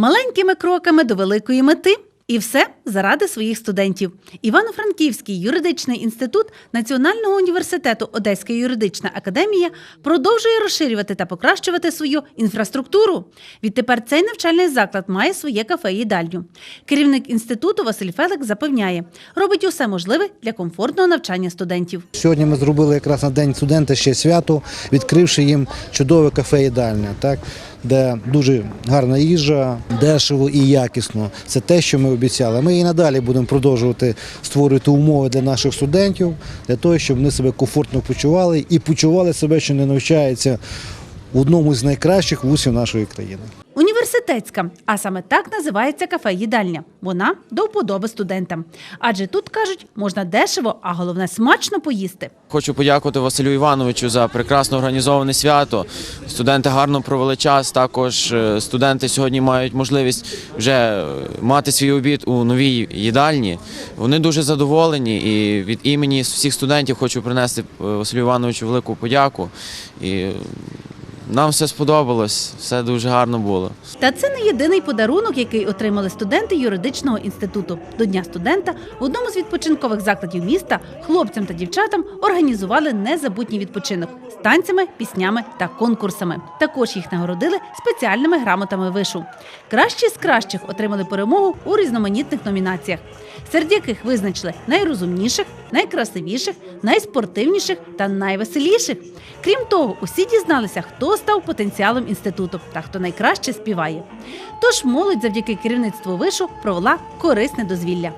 Маленькими кроками до великої мети. І все заради своїх студентів. Івано-Франківський юридичний інститут Національного університету Одеська юридична академія продовжує розширювати та покращувати свою інфраструктуру. Відтепер цей навчальний заклад має своє кафе їдальню. Керівник інституту Василь Фелик запевняє, робить усе можливе для комфортного навчання студентів. Сьогодні ми зробили якраз на день студента ще свято, відкривши їм чудове кафе їдальня, так де дуже гарна їжа, дешево і якісно. Це те, що ми обіцяли. Ми і надалі будемо продовжувати створювати умови для наших студентів, для того, щоб вони себе комфортно почували і почували себе, що не навчаються в одному з найкращих вузів нашої країни. Університетська, а саме так називається кафе-їдальня. Вона до вподоби студентам. Адже тут кажуть, можна дешево, а головне смачно поїсти. Хочу подякувати Василю Івановичу за прекрасно організоване свято. Студенти гарно провели час. Також е, студенти сьогодні мають можливість вже е, мати свій обід у новій їдальні. Вони дуже задоволені, і від імені всіх студентів хочу принести е, Василю Івановичу велику подяку. І нам все сподобалось, все дуже гарно було. Та це не єдиний подарунок, який отримали студенти юридичного інституту. До Дня студента в одному з відпочинкових закладів міста хлопцям та дівчатам організували незабутній відпочинок з танцями, піснями та конкурсами. Також їх нагородили спеціальними грамотами вишу. Кращі з кращих отримали перемогу у різноманітних номінаціях, серед яких визначили найрозумніших, найкрасивіших, найспортивніших та найвеселіших. Крім того, усі дізналися, хто став потенціалом інституту та хто найкраще співає. Тож молодь завдяки керівництву вишу провела корисне дозвілля.